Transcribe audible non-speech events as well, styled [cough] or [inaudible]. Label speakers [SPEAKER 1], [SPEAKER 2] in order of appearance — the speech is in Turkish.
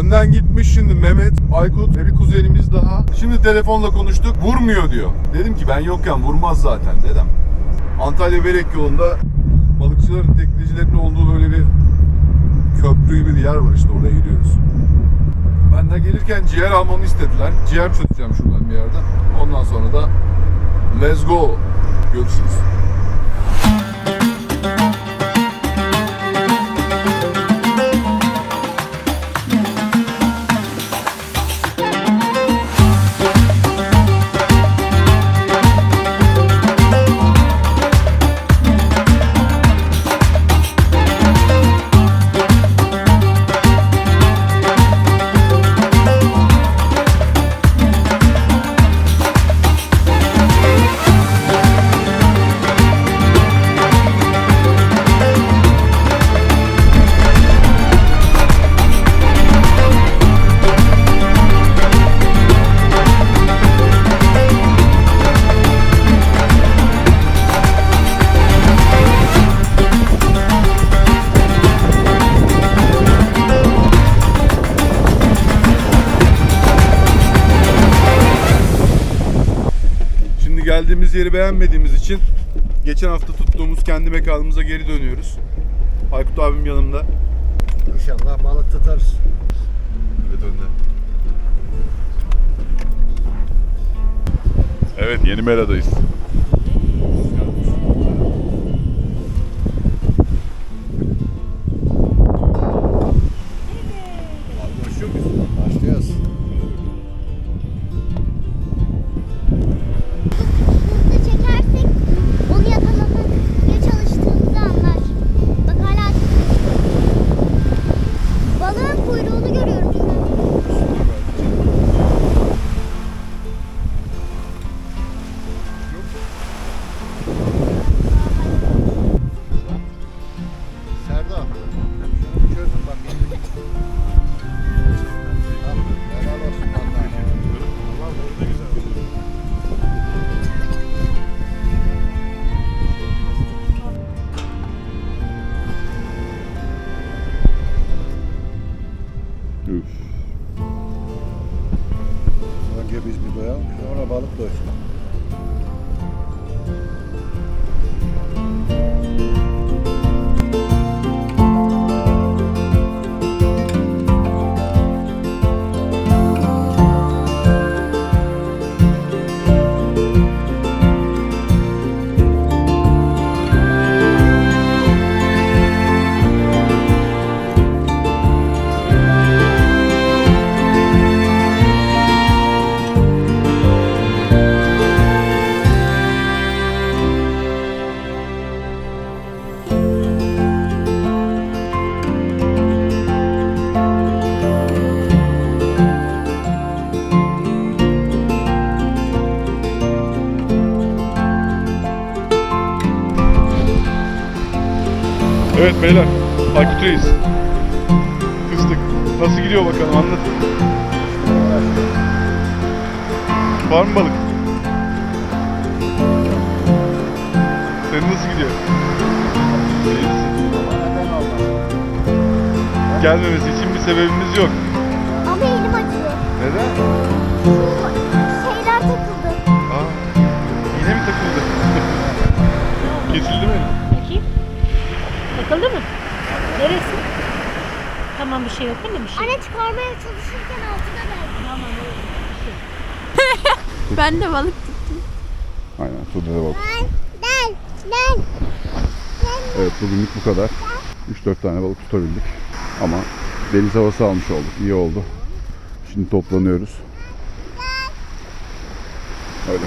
[SPEAKER 1] Önden gitmiş şimdi Mehmet, Aykut ve bir kuzenimiz daha. Şimdi telefonla konuştuk. Vurmuyor diyor. Dedim ki ben yokken vurmaz zaten dedem. Antalya Berek yolunda balıkçıların, teknecilerin olduğu böyle bir köprü gibi bir yer var işte oraya gidiyoruz. Ben de gelirken ciğer almamı istediler. Ciğer çöteceğim şuradan bir yerden. Ondan sonra da let's go. Görüşürüz. Geldiğimiz yeri beğenmediğimiz için geçen hafta tuttuğumuz kendi mekanımıza geri dönüyoruz. Aykut abim yanımda.
[SPEAKER 2] İnşallah balık tutarız.
[SPEAKER 1] Evet önde.
[SPEAKER 3] Evet yeni meradayız. Üf.
[SPEAKER 2] Önce biz bir doyalım, sonra balık doysun.
[SPEAKER 3] Evet beyler. Aykut Reis. Kıstık. Nasıl gidiyor bakalım anlat. Var mı balık? Senin nasıl gidiyor? İyi misin? Gelmemesi için bir sebebimiz yok.
[SPEAKER 4] Ama elim acıyor.
[SPEAKER 3] Neden?
[SPEAKER 4] Şeyler takıldı.
[SPEAKER 3] Aa, yine mi takıldı? [laughs] Kesildi mi?
[SPEAKER 5] Bakayım. Takıldı mı? Neresi? Tamam bir şey yok değil mi? Bir şey.
[SPEAKER 4] Anne çıkarmaya çalışırken altına verdi.
[SPEAKER 5] Tamam öyle. [laughs]
[SPEAKER 6] Ben de balık
[SPEAKER 3] Aynen Sude de balık.
[SPEAKER 4] Gel, gel, gel.
[SPEAKER 3] Evet bugünlük bu kadar. 3-4 tane balık tutabildik. Ama deniz havası almış olduk. İyi oldu. Şimdi toplanıyoruz. Öyle.